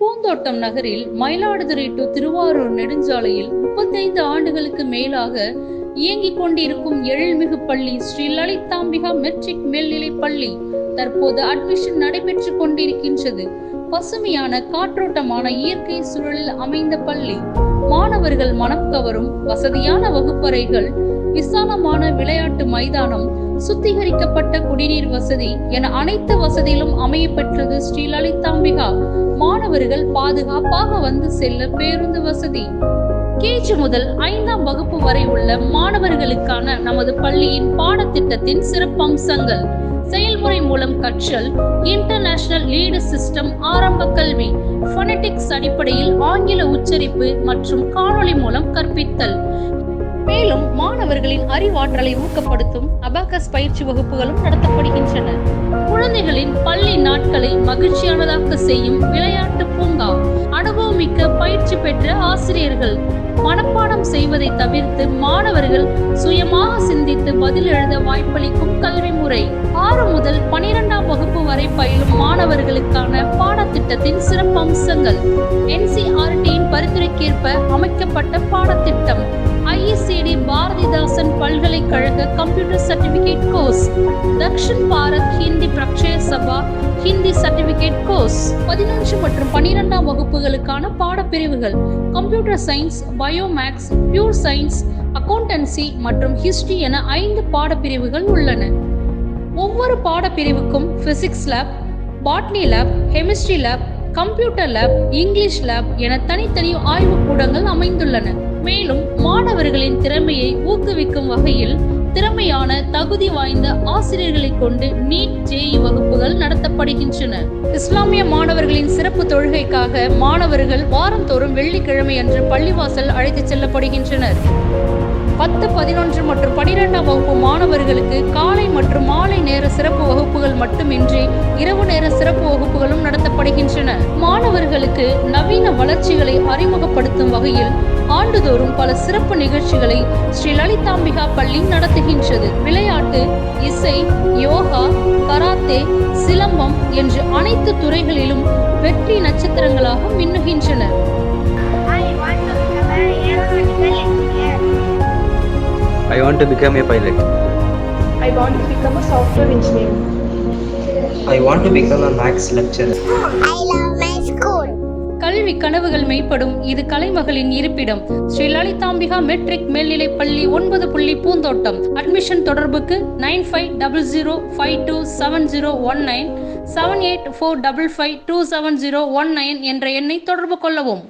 பூந்தோட்டம் நகரில் மயிலாடுதுறை டு திருவாரூர் நெடுஞ்சாலையில் முப்பத்தைந்து ஆண்டுகளுக்கு மேலாக இயங்கிக் கொண்டிருக்கும் எழில்மிகு பள்ளி ஸ்ரீ லலிதாம்பிகா மெட்ரிக் மேல்நிலைப் பள்ளி. தற்போது அட்மிஷன் நடைபெற்று கொண்டிருக்கின்றது. பசுமையான காற்றோட்டமான இயற்கை சூழலில் அமைந்த பள்ளி. மாணவர்கள் மனம் கவரும் வசதியான வகுப்பறைகள் விசாலமான விளையாட்டு மைதானம் சுத்திகரிக்கப்பட்ட குடிநீர் வசதி என அனைத்து வசதியிலும் அமைய பெற்றது ஸ்ரீ லலிதாம்பிகா மாணவர்கள் பாதுகாப்பாக வந்து செல்ல பேருந்து வசதி. கேஜி முதல் ஐந்தாம் வகுப்பு வரை உள்ள மாணவர்களுக்கான நமது பள்ளியின் பாடத்திட்டத்தின் சிறப்பம்சங்கள். செயல்முறை மூலம் கற்றல் இன்டர்நேஷனல் லீடு சிஸ்டம் ஆரம்ப கல்வி ஃபொனடிக்ஸ் அடிப்படையில் ஆங்கில உச்சரிப்பு மற்றும் காணொளி மூலம் கற்பித்தல். மேலும் மாணவர்களின் அறிவாற்றலை ஊக்கப்படுத்தும் அபாகஸ் பயிற்சி வகுப்புகளும் நடத்தப்படுகின்றன. குழந்தைகளின் பள்ளி மகிழ்ச்சியானதாக செய்யும் விளையாட்டு பூங்கா. அனுபவமிக்க பயிற்சி பெற்ற ஆசிரியர்கள் மனப்பாடம் செய்வதை தவிர்த்து மாணவர்கள் சுயமாக சிந்தித்து பதில் எழுத வாய்ப்பளிக்கும் கல்வி முறை. ஆறு முதல் பனிரெண்டாம் வகுப்பு வரை பயிலும் மாணவர்களுக்கான பாடத்திட்டத்தின் சிறப்பம்சங்கள். என்சிஆர்டியின் பரிந்துரைக்கேற்ப அமைக்கப்பட்ட பாடத்திட்டம். ஐஎஸ்சிடி பாரதிதாசன் பல்கலைக்கழக computer certificate course Dakshin Bharat Hindi பிரச்சனை சபா ஹிந்தி சர்டிபிகேட் கோர்ஸ் பதினொன்று மற்றும் பனிரெண்டாம் வகுப்புகளுக்கான பாடப்பிரிவுகள் computer science biomaths pure science accountancy மற்றும் ஹிஸ்டரி என ஐந்து பாடப்பிரிவுகள் உள்ளன. ஒவ்வொரு பாடப்பிரிவுக்கும் physics lab botany lab chemistry lab computer lab English lab என தனித்தனி ஆய்வுக்கூடங்கள் அமைந்துள்ளன. மேலும் மாணவர்களின் திறமையை ஊக்குவிக்கும் வகையில் திறமையான தகுதி வாய்ந்த ஆசிரியர்களை கொண்டு நீட் ஜேஇ வகுப்புகள் நடத்தப்படுகின்றன. இஸ்லாமிய மாணவர்களின் சிறப்பு தொழுகைக்காக மாணவர்கள் வாரந்தோறும் வெள்ளிக்கிழமை அன்று பள்ளிவாசல் அழைத்துச் செல்லப்படுகின்றனர். பத்து பதினொன்று மற்றும் பனிரெண்டாம் வகுப்பு மாணவர்களுக்கு காலை மற்றும் மாலை நேர சிறப்பு வகுப்புகள் மட்டுமின்றி இரவு நேர சிறப்பு வகுப்புகளும் நடத்தப்படுகின்றன. மாணவர்களுக்கு நவீன வளர்ச்சிகளை அறிமுகப்படுத்தும் வகையில் ஆண்டுதோறும் பல சிறப்பு நிகழ்ச்சிகளை ஸ்ரீ லலிதாம்பிகா பள்ளி நடத்துகின்றது விளையாட்டு இசை யோகா கராத்தே சிலம்பம் என்று அனைத்து துறைகளிலும் வெற்றி நட்சத்திரங்களாக மின்னுகின்றனர் I want to become a pilot. I want to become a software engineer. I want to become a max lecturer. I love. கல்வி கனவுகள் மெய்ப்படும் இது கலைமகளின் இருப்பிடம். ஸ்ரீ லலிதாம்பிகா மெட்ரிக் மேல்நிலைப் பள்ளி ஒன்பது புள்ளி பூந்தோட்டம். அட்மிஷன் தொடர்புக்கு nine five double zero five two seven zero one nine seven eight four double five two seven zero one nine என்ற எண்ணை தொடர்பு கொள்ளவும்.